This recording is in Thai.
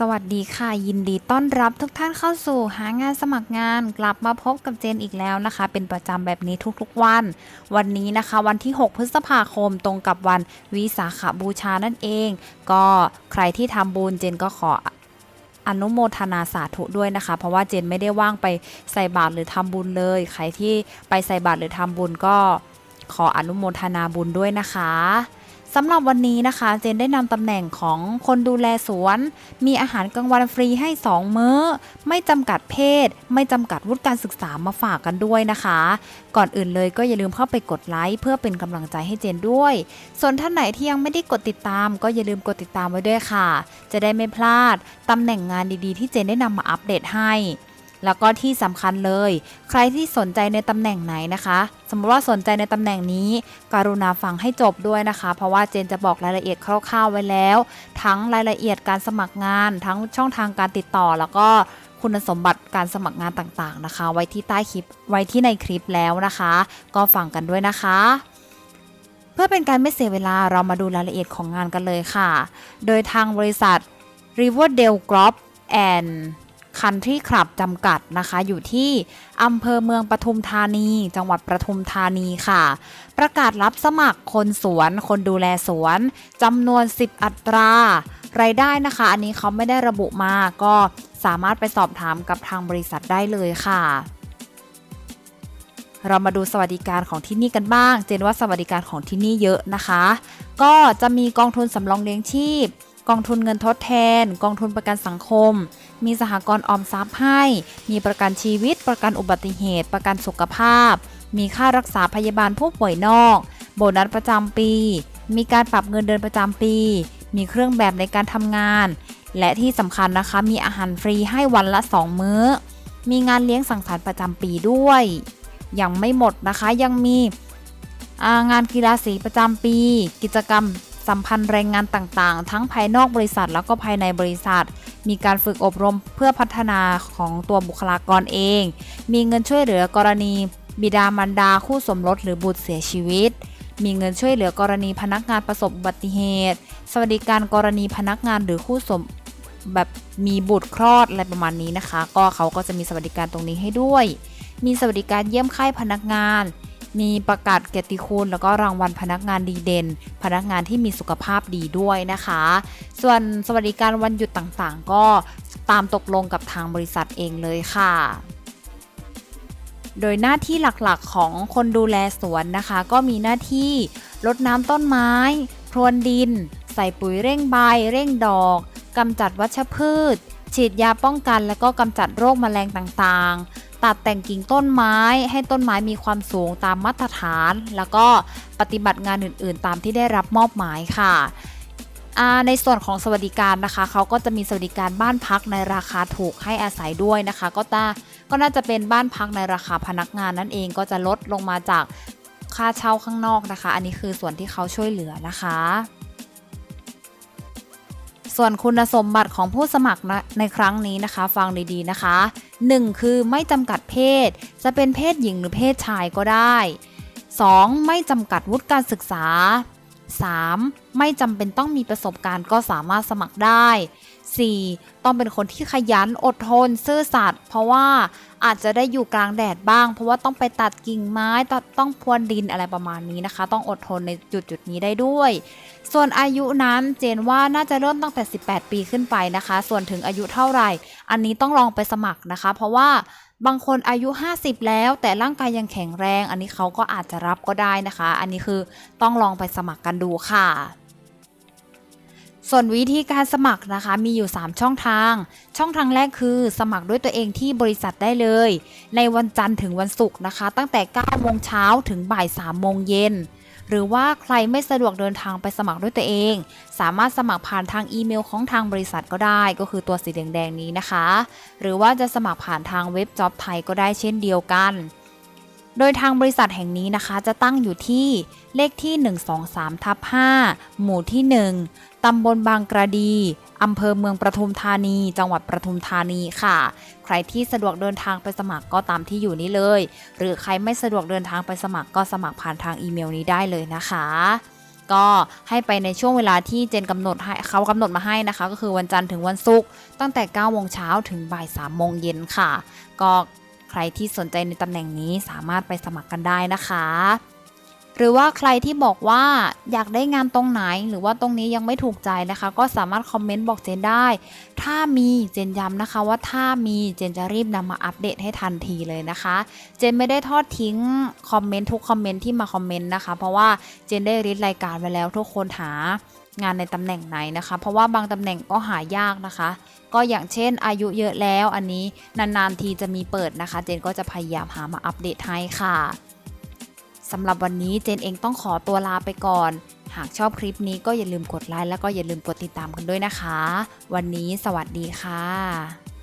สวัสดีค่ะ ยินดีต้อนรับทุกท่านเข้าสู่หางานสมัครงานกลับมาพบกับเจนอีกแล้วนะคะ เป็นประจำแบบนี้ทุกๆวัน วันนี้นะคะวันที่ 6 พฤษภาคมตรงกับวันวิสาขบูชานั่นเอง ก็ใครที่ทำบุญเจนก็ขออนุโมทนาสาธุด้วยนะคะ เพราะว่าเจนไม่ได้ว่างไปใส่บาตรหรือทำบุญเลย ใครที่ไปใส่บาตรหรือทำบุญก็ขออนุโมทนาบุญด้วยนะคะ สำหรับวันนี้นะคะ เจนได้นำตำแหน่งของคนดูแลสวน มีอาหารกลางวันฟรีให้ 2 มื้อ ไม่จำกัดเพศ ไม่จำกัดวุฒิการศึกษามาฝากกันด้วยนะคะ ก่อนอื่นเลยก็อย่าลืมเข้าไปกดไลค์เพื่อเป็นกำลังใจให้เจนด้วย ส่วนท่านไหนที่ยังไม่ได้กดติดตาม ก็อย่าลืมกดติดตามไว้ด้วยค่ะ จะได้ไม่พลาดตำแหน่งงานดีๆ ที่เจนได้นำมาอัปเดตให้ แล้วก็ที่สำคัญเลย ใครที่สนใจในตำแหน่งไหนนะคะ สมมติว่าสนใจในตำแหน่งนี้ กรุณาฟังให้จบด้วยนะคะ เพราะว่าเจนจะบอกรายละเอียดคร่าวๆไว้แล้ว ทั้งรายละเอียดการสมัครงาน ทั้งช่องทางการติดต่อ แล้วก็คุณสมบัติการสมัครงานต่างๆนะคะ ไว้ที่ใต้คลิปไว้ที่ในคลิปแล้วนะคะ ก็ฟังกันด้วยนะคะเพื่อเป็นการไม่เสียเวลาเรามาดูรายละเอียดของงานกันเลยค่ะ โดยทางบริษัท Riverdale Group and Country Club จำกัดนะคะ อยู่ที่อำเภอเมืองปทุมธานี จังหวัดปทุมธานีค่ะ ประกาศรับสมัครคนสวน คนดูแลสวนจำนวน 10 อัตรารายได้นะคะ อันนี้เขาไม่ได้ระบุมาก็สามารถไปสอบถามกับทางบริษัทได้เลยค่ะ เรามาดูสวัสดิการของที่นี่กันบ้าง เจนว่าสวัสดิการของที่นี่เยอะนะคะ ก็จะมีกองทุนสำรองเลี้ยงชีพ กองทุนเงินทดแทน กองทุนประกันสังคม มีสหกรณ์ออมทรัพย์ให้ มีประกันชีวิต ประกันอุบัติเหตุ ประกันสุขภาพ มีค่ารักษาพยาบาลผู้ป่วยนอก โบนัสประจำปี มีการปรับเงินเดือนประจำปี มีเครื่องแบบในการทำงาน และที่สำคัญนะคะมีอาหารฟรีให้วันละ 2 มื้อ มีงานเลี้ยงสังสรรค์ประจำปีด้วย ยังไม่หมดนะคะยังมีงานกีฬาสีประจำปี กิจกรรม สัมพันธ์แรงงานต่างๆ ทั้งภายนอกบริษัทแล้วก็ภายในบริษัท มีการฝึกอบรมเพื่อพัฒนาของตัวบุคลากรเอง มีเงินช่วยเหลือกรณี บิดามารดาคู่สมรสหรือบุตรเสียชีวิต มีเงินช่วยเหลือกรณีพนักงานประสบอุบัติเหตุ สวัสดิการกรณีพนักงานหรือคู่สมแบบมีบุตรคลอดอะไรประมาณนี้นะคะ ก็เขาก็จะมีสวัสดิการตรงนี้ให้ด้วย มีสวัสดิการเยี่ยมไข้พนักงาน มีประกาศเกียรติคุณ แล้วก็รางวัลพนักงานดีเด่น พนักงานที่มีสุขภาพดีด้วยนะคะ ส่วนสวัสดิการวันหยุดต่างๆ ก็ตามตกลงกับทางบริษัทเองเลยค่ะโดยหน้าที่หลักๆของคนดูแลสวนนะคะ ก็มีหน้าที่รดน้ำต้นไม้ พรวนดิน ใส่ปุ๋ยเร่งใบ เร่งดอกกำจัดวัชพืช ฉีดยาป้องกัน และก็กำจัดโรคแมลงต่างๆ ตัดแต่งกิ่งต้นไม้ให้ต้นไม้มีความสูงตามมาตรฐาน แล้วก็ปฏิบัติงานอื่น ๆ ตามที่ได้รับมอบหมายค่ะในส่วนของสวัสดิการนะคะเขาก็จะมีสวัสดิการบ้านพักในราคาถูกให้อาศัยด้วยนะคะ ก็ตาก็น่าจะเป็นบ้านพักในราคาพนักงานนั่นเองก็จะลดลงมาจากค่าเช่าข้างนอกนะคะ อันนี้คือส่วนที่เขาช่วยเหลือนะคะ ส่วนคุณสมบัติของผู้สมัครนะในครั้งนี้นะคะ ฟังดีๆนะคะ 1. คือไม่จำกัดเพศ จะเป็นเพศหญิงหรือเพศชายก็ได้ 2. ไม่จำกัดวุฒิการศึกษา 3. ไม่จำเป็นต้องมีประสบการณ์ก็สามารถสมัครได้ 4. ต้องเป็นคนที่ขยันอดทนซื่อสัตย์เพราะว่าอาจจะได้อยู่กลางแดดบ้าง เพราะว่าต้องไปตัดกิ่งไม้ตต้องพรวนดินอะไรประมาณนี้นะคะ ต้องอดทนในจุดจุดนี้ได้ด้วย ส่วนอายุนั้นเจนว่าน่าจะเริ่มตั้งแต่ 18 ปีขึ้นไปนะคะ ส่วนถึงอายุเท่าไหร่ อันนี้ต้องลองไปสมัครนะคะ เพราะว่าบางคนอายุ 50 แล้วแต่ร่างกายยังแข็งแรง อันนี้เขาก็อาจจะรับก็ได้นะคะ อันนี้คือต้องลองไปสมัครกันดูค่ะ ส่วนวิธีการสมัครนะคะมีอยู่ 3 ช่องทาง ช่องทางแรกคือสมัครด้วยตัวเองที่บริษัทได้เลย ในวันจันทร์ถึงวันศุกร์นะคะ ตั้งแต่9โมงเช้าถึงบ่าย3โมงเย็นหรือว่าใครไม่สะดวกเดินทางไปสมัครด้วยตัวเอง สามารถสมัครผ่านทางอีเมลของทางบริษัทก็ได้ ก็คือตัวสีแดงๆนี้นะคะ หรือว่าจะสมัครผ่านทางเว็บจ็อบไทยก็ได้เช่นเดียวกัน โดยทางบริษัทแห่งนี้นะคะ จะตั้งอยู่ที่เลขที่ 123ทับ5หมู่ที่ 1 ตำบลบางกระดีอำเภอเมืองประทุมธานี จังหวัดประทุมธานีค่ะ ใครที่สะดวกเดินทางไปสมัครก็ตามที่อยู่นี้เลย หรือใครไม่สะดวกเดินทางไปสมัครก็สมัครผ่านทางอีเมลนี้ได้เลยนะคะ ก็ให้ไปในช่วงเวลาที่เจนกำหนดให้เขากำหนดมาให้นะคะ ก็คือวันจันทร์ถึงวันศุกร์ตั้งแต่9โมงเช้าถึงบ่าย3โมงเย็นค่ะ ก็ ใครที่สนใจในตำแหน่งนี้สามารถไปสมัครกันได้นะคะ หรือว่าใครที่บอกว่าอยากได้งานตรงไหน หรือว่าตรงนี้ยังไม่ถูกใจนะคะ ก็สามารถคอมเมนต์บอกเจนได้ ถ้ามีเจนย้ำนะคะว่าถ้ามีเจนจะรีบนำมาอัปเดตให้ทันทีเลยนะคะ เจนไม่ได้ทอดทิ้งคอมเมนต์ทุกคอมเมนต์ที่มาคอมเมนต์นะคะ เพราะว่าเจนได้ริดรายการไว้แล้วทุกคนหา งานในตำแหน่งไหนนะคะ เพราะว่าบางตำแหน่งก็หายากนะคะ ก็อย่างเช่นอายุเยอะแล้วอันนี้นานๆทีจะมีเปิดนะคะ เจนก็จะพยายามหามาอัปเดตให้ค่ะสำหรับวันนี้เจนเองต้องขอตัวลาไปก่อน หากชอบคลิปนี้ก็อย่าลืมกดไลค์แล้วก็อย่าลืมกดติดตามกันด้วยนะคะ วันนี้สวัสดีค่ะ